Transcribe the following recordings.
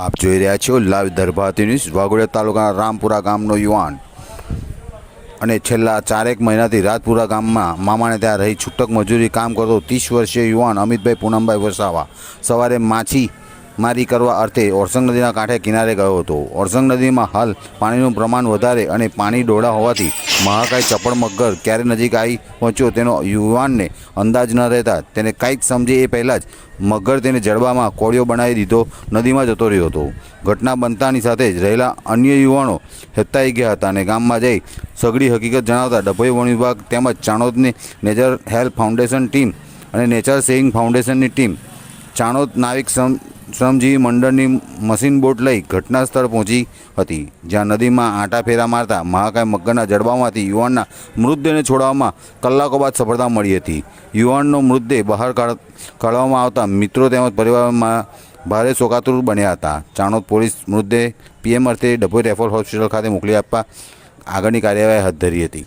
આપ જોઈ રહ્યા છો લાઈવ દરભાતી ન્યૂઝ વાઘોડિયા તાલુકાના રામપુરા ગામનો યુવાન. અને છેલ્લા ચારેક મહિનાથી રાજપુરા ગામમાં મામાને ત્યાં રહી છૂટક મજૂરી કામ કરતો ત્રીસ વર્ષીય યુવાન અમિતભાઈ પૂનમભાઈ વસાવા. સવારે માછી મારી કરવા અર્થે ઓરસંગ નદીના કાંઠે કિનારે ગયો હતો. ઓરસંગ નદીમાં હાલ પાણીનું પ્રમાણ વધારે અને પાણી ડોળા હોવાથી મહાકાય ચપળ મગર ક્યારે નજીક આવી પહોંચ્યો તેનો યુવાનને અંદાજ ન રહેતા તેને કાંઈક સમજે એ પહેલાં જ મગર તેને જડબામાં કોળિયો બનાવી દીધો, નદીમાં જતો રહ્યો હતો. ઘટના બનતાની સાથે જ રહેલા અન્ય યુવાનો હેતાઈ ગયા હતા અને ગામમાં જઈ સઘળી હકીકત જણાવતા ડભોઈ વન વિભાગ તેમજ ચાણોદની નેચર હેલ્થ ફાઉન્ડેશન ટીમ અને નેચર સેવિંગ ફાઉન્ડેશનની ટીમ ચાણોદ નાવિક શ્રમ શ્રમજીવી મંડળની મશીન બોટ લઈ ઘટના સ્થળ પહોંચી હતી, જ્યાં નદીમાં આંટા ફેરા મારતા મહાકાય મગરના જડબામાંથી યુવાનના મૃતદેહને છોડવામાં કલાકો બાદ સફળતા મળી હતી. યુવાનનો મૃતદેહ બહાર કાઢ, કાઢવામાં આવતા મિત્રો તેમજ પરિવારમાં ભારે શોકાતુર બન્યા હતા. ચાણોદ પોલીસ મૃતદેહ પીએમ અર્થે ડભોઈ રેફર હોસ્પિટલ ખાતે મોકલી આપવા આગળની કાર્યવાહી હાથ ધરી હતી.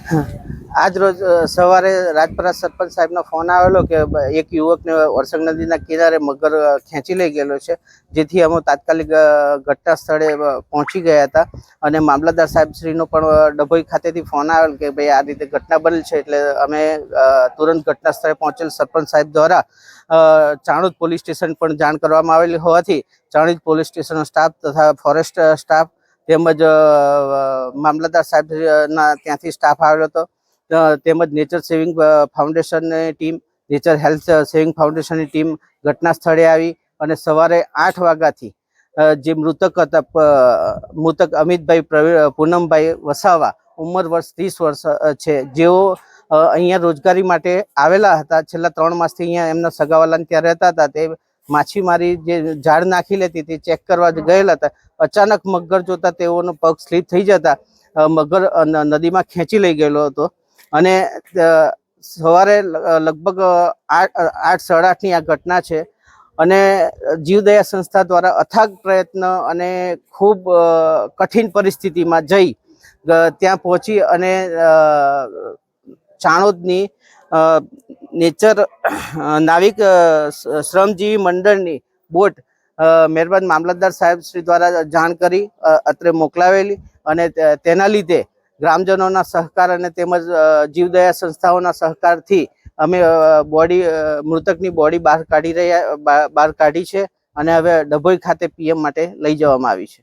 આજ રોજ સવારે રાજપરા સરપંચ સાહેબનો ફોન આવેલો કે એક યુવકને વરસંગ નદીના કિનારે મગર ખેંચી લઈ ગયેલો છે, જેથી અમે તાત્કાલિક ઘટના સ્થળે પહોંચી ગયા હતા. અને મામલતદાર સાહેબશ્રીનો પણ ડભોઈ ખાતેથી ફોન આવેલ કે ભાઈ આ રીતે ઘટના બનેલ છે, એટલે અમે તુરંત ઘટના સ્થળે પહોંચેલ સરપંચ સાહેબ દ્વારા ચાણોદ પોલીસ સ્ટેશન પણ જાણ કરવામાં આવેલી હોવાથી, ચાણોદ પોલીસ સ્ટેશનનો સ્ટાફ તથા ફોરેસ્ટ સ્ટાફ તેમજ મામલતદાર સાહેબના ત્યાંથી સ્ટાફ આવેલો હતો. તેમજ નેચર સેવિંગ ફાઉન્ડેશનની ટીમ નેચર હેલ્થ સેવિંગ ફાઉન્ડેશનની ટીમ ઘટના સ્થળે આવી અને સવારે આઠ વાગ્યાથી જે મૃતક હતા મૃતક અમિતભાઈ પૂનમભાઈ વસાવા, ઉંમર વર્ષ ત્રીસ વર્ષ છે. જેઓ અહીંયા રોજગારી માટે આવેલા હતા. છેલ્લા ત્રણ માસથી અહીંયા એમના સગાવાલાને ત્યાં રહેતા હતા. તે માછીમારી જે ઝાડ નાખી લેતી તે ચેક કરવા ગયેલા હતા. અચાનક મગર જોતા તેઓનો પગ સ્લીપ થઈ જતા મગર નદીમાં ખેંચી લઈ ગયેલો હતો. અને સવારે લગભગ આઠ સાડા આઠની આ ઘટના છે. અને જીવદયા સંસ્થા દ્વારા અથાગ પ્રયત્ન અને ખૂબ કઠિન પરિસ્થિતિમાં જઈ ત્યાં પહોંચી અને ચાણોદની નેચર નાવિક શ્રમજીવી મંડળની બોટ મહેરબાન મામલતદાર સાહેબ શ્રી દ્વારા જાણ કરી અત્રે મોકલાવેલી અને તેના લીધે ગ્રામજનોના સહકાર અને તેમજ જીવદયા સંસ્થાઓના સહકારથી અમે બોડી મૃતકની બોડી બહાર કાઢી રહ્યા બહાર કાઢી છે અને હવે ડભોઈ ખાતે પીએમ માટે લઈ જવામાં આવી છે.